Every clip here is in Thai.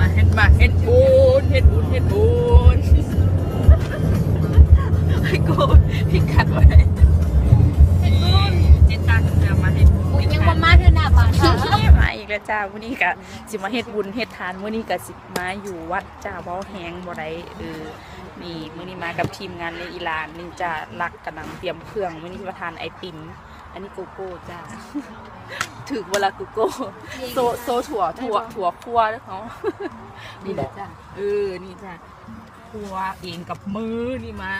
าเฮ็ดมาเฮ็ดบุญเฮ็ดบุญเฮ็ดบุญกูพิกัดไว้จิตตาเสือมาเฮ็ดบุญยังมาเท่าหนาบ้านมาอีกแล้วจ้าวันนี้ก็สิมาเฮ็ดบุญเฮ็ดทานวันนี้ก็สิมาอยู่วัดจ้าบ่แหงบ่ได้เออนี่มื้อนี้มากับทีมงานในอีหลานนี่จะรักกำลังเตรียมเครื่องมื้อนี้ประาทานไอติม อันนี้โกโก้จ้าถึกเวลาโกโก้โซโซถั่วถั่วถั่วคั่วเด้อเขานี่แหละจ้าเออ นี่จ้าคั่วเองกับมือนี่มา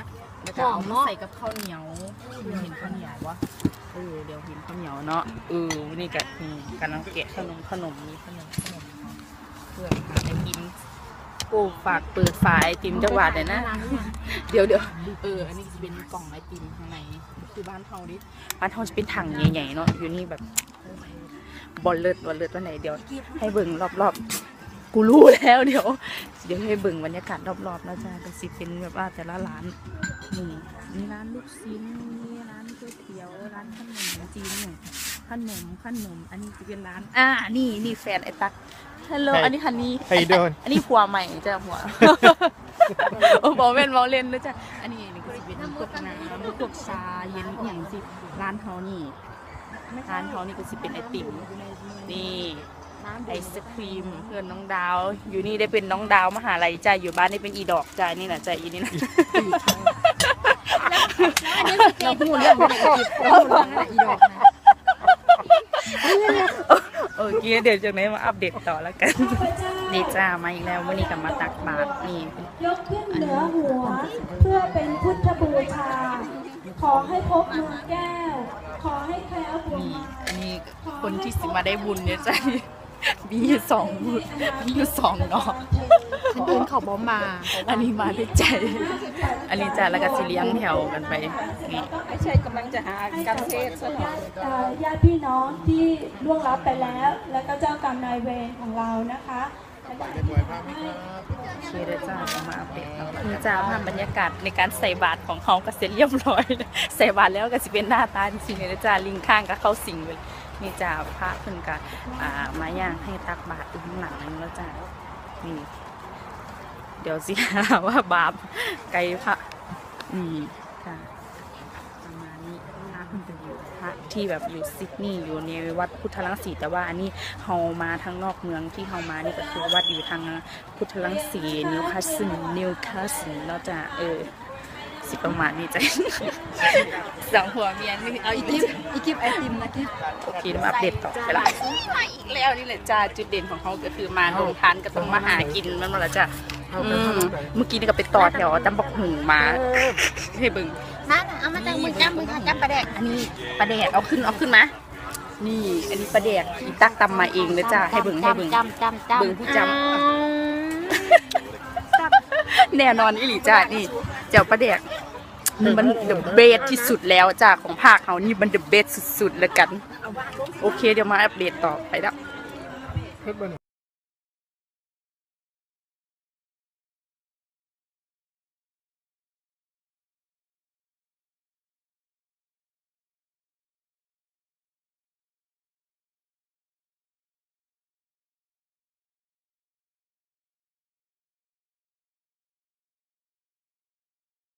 แล้วก็เอามาใส่กับข้าวเหนียวเห็นข้าวเหนียววะเออเดี๋ยวเห็นข้าวเหนียวเนาะเออวันนี่กับนี่กำลังแกะขนมขนมนี่ขนมขนมเพื่อหาไอติม โอ้ฝากเปิดฝาไอติมจังหวัดเลยนะ เดี๋ยวเดี๋ยวเออ อันนี้จะเป็นกล่องไอติมข้างในคือบ้านเฮาดิบ้านเฮาจะเป็นถังใหญ่ๆเนาะ อยู่นี่แบบบอลเลิศบอลเลิศวันไหนเดี๋ยว ให้เบิ่งรอบๆ กูรู้แล้วเดี๋ยว เดี๋ยวให้เบิ่งบรรยากาศรอบๆแล้วจ้าก็สิเป็นแบบว่าแต่ละร้านนี่มีร้านลูกชิ้นมีร้านก๋วยเตี๋ยว ร้านขนมจีนเนี่ยขนมขนม อันนี้จะเป็นร้าน อ่า นี่นี่แฟนไอ้ตั๊ก ฮัลโหล Hey. อันนี้ฮันนี่ How you doing? อันนี้ผัวใหม่จ้ะผัวโอ้บอกเล่นบอกเล่นด้วยจ้ะ อันนี้นี่ก็จะเป็นพวกน้ำพวกชาเย็นอหย่างสิร้านเขานี่ร้านเขานี่ก็จะเป็นไอติมนี่ไอศครีมเพื่อนน้องดาว อยู่นี่ได้เป็นน้องดาวมหาลัยจ้ะอยู่บ้านได้เป็นอีดอกจ้ะนี่นะจ้ะอีนี่นะเราพูดเรื่องอะไรอีกเราพูดเรื่องอะไรอีดอกนะ โอเคเดี๋ยวจากนี้มาอัปเดตต่อแล้วกันนี่จ้ามาอีกแล้ววันนี้กลับมาตักบาตรนี่ยกขึ้นเหนือหัว เพื่อเป็นพุทธบูชา ขอให้พบเมืองแก้ว ขอให้แคล้วปวงนี่มาอันนี้คนที่สิมาได้บุญเนี่ยจ้ะ มีอยู่สองบุญมีอยู่สองเนาะคนอื่นเขาบ่มา อันนี้มาด้วยใจ อันนี้จ้ะแล้วก็สิเลี้ยงแถวกันไปนี่ไม่ใช่กำลังจะหาการเทศซะหน่อยเอ่อญาติพี่น้องที่ล่วงลับไปแล้ว แล้วก็เจ้ากรรมนายเวรของเรานะคะและได้ให้โอเคเด้อจ้าเอามาอัปเดตเนาะนี่จ้าภาพบรรยากาศในการใส่บาตรของเขาก็เสร็จเรียบร้อยแล้วใส่บาตรแล้วก็สิเป็นหน้าตาจริงๆเลยนะจ้าลิงข้างก็เข้าสิงเลย นี่จ้าพระเพิ่นก็อ่ามาย่างให้ตักบาตรอยู่ข้างหลังนึงแล้วจ้านี่เดี๋ยวสิหาว่าบาปไกลพระนี่ค่ะประมาณนี้พระเพิ่นจะอยู่พระที่แบบอยู่ซิดนีย์อยู่ในวัดพุทธลังสีแต่ว่าอันนี้เฮามาทางนอกเมืองที่เฮามานี่ก็คือวัดอยู่ทางพุทธลังสีนิวคาสเซิลนิวคาสเซิลแล้วจ้ะเออ สิประมาณนี้จ้ะสองหัวเมียนี่เอาอีกกิฟอีกิฟไอติมนะกิฟโอเคเดี๋ยวมาอัปเดตต่อไปละมาอีกแล้วนี่แหละจ้าจุดเด่นของเขาก็คือมาลงทานก็ต้องมาหากินแมันมาละจ้ะอืมเมื่อกี้นี่ก็ไปต่อแถวตำบักหุงมาให้เบิ่งมาน่ะเอามาจังมือจับมือจับปลาแดกอันนี้ปลาแดกเอาขึ้นเอาขึ้นมานี่อันนี้ปลาแดกอีตักตำมาเองเลยจ้าให้เบิ่งให้เบิ่งจำจำจำเบิ่งผู้จแน่นอนอีหลีจ้านี่เจ้าปลาแดก มันเดอะเบสที่สุดแล้วจ้าของภาคเขานี่มันเดอะเบสสุดๆแล้วกัน โอเคเดี๋ยวมาอัปเดตต่อไปแล้ว